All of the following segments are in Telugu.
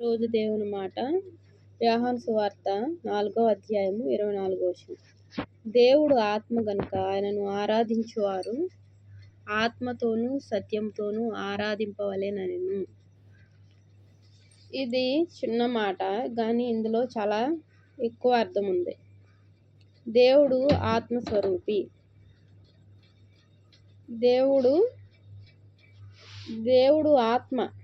రోజు దేవుని మాట. వ్యాహాన్ సువార్త నాలుగో అధ్యాయము ఇరవై నాలుగో వచ్చిన దేవుడు ఆత్మ గనుక ఆయనను ఆరాధించువారు ఆత్మతోనూ సత్యంతోనూ ఆరాధింపవలేనను. ఇది చిన్న మాట కానీ ఇందులో చాలా ఎక్కువ అర్థం ఉంది. దేవుడు ఆత్మస్వరూపి. దేవుడు దేవుడు ఆత్మ.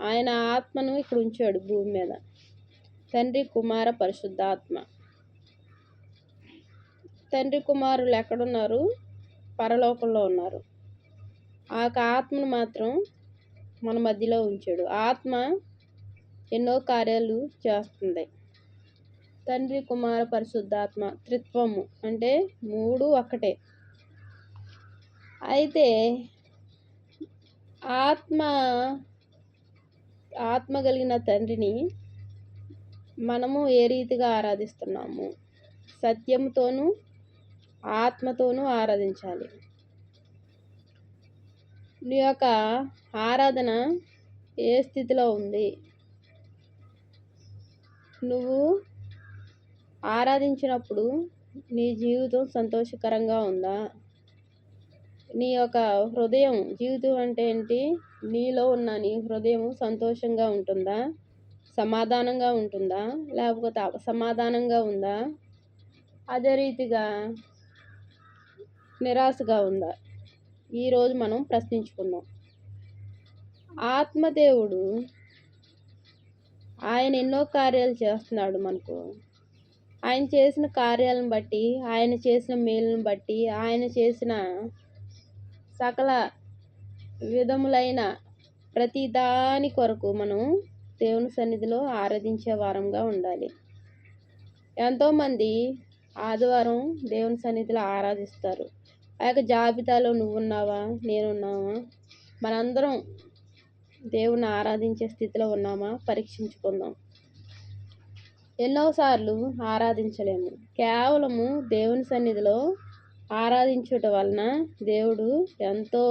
ఆయన ఆత్మను ఇక్కడ ఉంచాడు భూమి మీద. తండ్రి కుమార పరిశుద్ధాత్మ. తండ్రి కుమారులు ఎక్కడున్నారు? పరలోకంలో ఉన్నారు. ఆ యొక్క ఆత్మను మాత్రం మన మధ్యలో ఉంచాడు. ఆత్మ ఎన్నో కార్యాలు చేస్తుంది. తండ్రి కుమార పరిశుద్ధాత్మ త్రిత్వము అంటే మూడు ఒకటే అయితే ఆత్మ ఆత్మ కలిగిన తండ్రిని మనము ఏ రీతిగా ఆరాధిస్తున్నాము? సత్యంతోనూ ఆత్మతోనూ ఆరాధించాలి. నీ యొక్క ఆరాధన ఏ స్థితిలో ఉంది? నువ్వు ఆరాధించినప్పుడు నీ జీవితం సంతోషకరంగా ఉందా? నీ యొక్క హృదయం జీవితం అంటే ఏంటి? నీలో ఉన్న నీ హృదయం సంతోషంగా ఉంటుందా? సమాధానంగా ఉంటుందా? లేకపోతే అసమాధానంగా ఉందా? అదే రీతిగా నిరాశగా ఉందా? ఈరోజు మనం ప్రశ్నించుకుందాం. ఆత్మదేవుడు ఆయన ఎన్నో కార్యాలు చేస్తున్నాడు మనకు. ఆయన చేసిన కార్యాలను బట్టి ఆయన చేసిన మేలును బట్టి ఆయన చేసిన సకల విధములైన ప్రతి దాని కొరకు మనం దేవుని సన్నిధిలో ఆరాధించే వారంగా ఉండాలి. ఎంతోమంది ఆదివారం దేవుని సన్నిధిలో ఆరాధిస్తారు. ఆ యొక్క జాబితాలో నువ్వున్నావా? నేనున్నావా? మనందరం దేవుని ఆరాధించే స్థితిలో ఉన్నామా? పరీక్షించుకుందాం. ఎన్నోసార్లు ఆరాధించలేము. కేవలము దేవుని సన్నిధిలో ఆరాధించుట వలన దేవుడు ఎంతో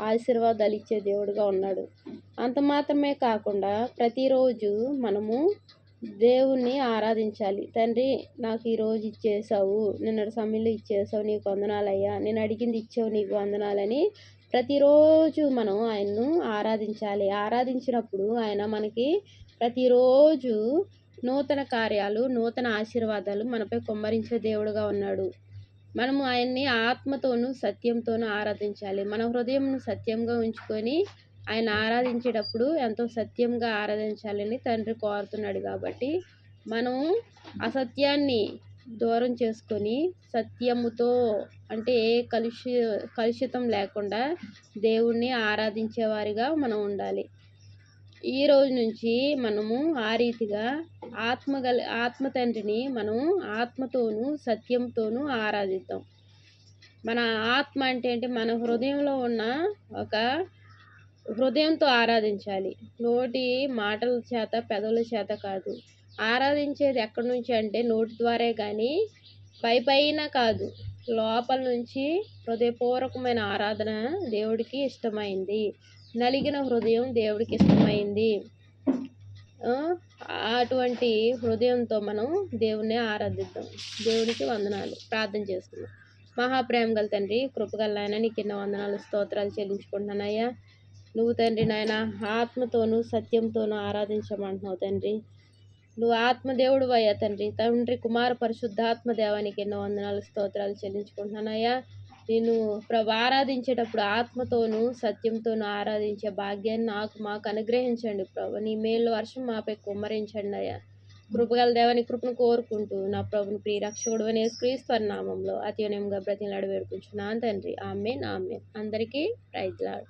ఆశీర్వాదాలు ఇచ్చే దేవుడుగా ఉన్నాడు. అంత మాత్రమే కాకుండా ప్రతిరోజు మనము దేవుణ్ణి ఆరాధించాలి. తండ్రి నాకు ఈరోజు ఇచ్చేసావు నిన్నటి సమయంలో ఇచ్చేసావు నీకు వందనాలయ్యా నేను అడిగింది ఇచ్చావు నీకు వందనాలని ప్రతిరోజు మనం ఆయన్ను ఆరాధించాలి. ఆరాధించినప్పుడు ఆయన మనకి ప్రతిరోజు నూతన కార్యాలు నూతన ఆశీర్వాదాలు మనపై కుమ్మరించే దేవుడుగా ఉన్నాడు. మనము ఆయన్ని ఆత్మతోనూ సత్యంతోనూ ఆరాధించాలి. మన హృదయంను సత్యంగా ఉంచుకొని ఆయన ఆరాధించేటప్పుడు ఎంతో సత్యంగా ఆరాధించాలని తండ్రి కోరుతున్నాడు కాబట్టి మనం అసత్యాన్ని దూరం చేసుకొని సత్యముతో అంటే ఏ కలుషి కలుషితం లేకుండా దేవుణ్ణి ఆరాధించేవారిగా మనం ఉండాలి. ఈ రోజు నుంచి మనము ఆ రీతిగా ఆత్మ గల ఆత్మ తండ్రిని మనం ఆత్మతోనూ సత్యంతోనూ ఆరాధిద్దాం. మన ఆత్మ అంటే ఏంటి? మన హృదయంలో ఉన్న ఒక హృదయంతో ఆరాధించాలి. నోటి మాటల చేత పెదవుల చేత కాదు. ఆరాధించేది ఎక్కడి నుంచి అంటే నోటి ద్వారే కానీ పై పైన కాదు. లోపల నుంచి హృదయపూర్వకమైన ఆరాధన దేవుడికి ఇష్టమైంది. నలిగిన హృదయం దేవుడికి ఇష్టమైంది. అటువంటి హృదయంతో మనం దేవుణ్ణి ఆరాధిద్దాం. దేవునికి వందనాలు. ప్రార్థన చేసుకుందాం మహాప్రేమ గల తండ్రి కృపగల నాయన నీకు ఎన్నో వందనాలు స్తోత్రాలు చెల్లించుకుంటున్నానయ్యా. నువ్వు తండ్రి నాయన ఆత్మతోనూ సత్యంతోనూ ఆరాధించమంటున్నావు తండ్రి. నువ్వు ఆత్మదేవుడు అయ్యా తండ్రి. తండ్రి కుమార పరిశుద్ధాత్మ దేవానికి ఎన్నో వందనాలు స్తోత్రాలు చెల్లించుకుంటున్నానయ్యా. నేను ప్రభు ఆరాధించేటప్పుడు ఆత్మతోనూ సత్యంతోనూ ఆరాధించే భాగ్యాన్ని నాకు మాకు అనుగ్రహించండి ప్రభు. నీ మేలు వర్షం మాపై కుమ్మరించండి అయ్యా. కృపగల దేవని కృపను కోరుకుంటూ నా ప్రభుని ప్రియరక్షకుడు అనే క్రీస్తు నామంలో అత్యనంగా బ్రతిలాడు వేడుకుంటున్నాను తండ్రి. ఆమె ఆమె అందరికీ రైతులాడు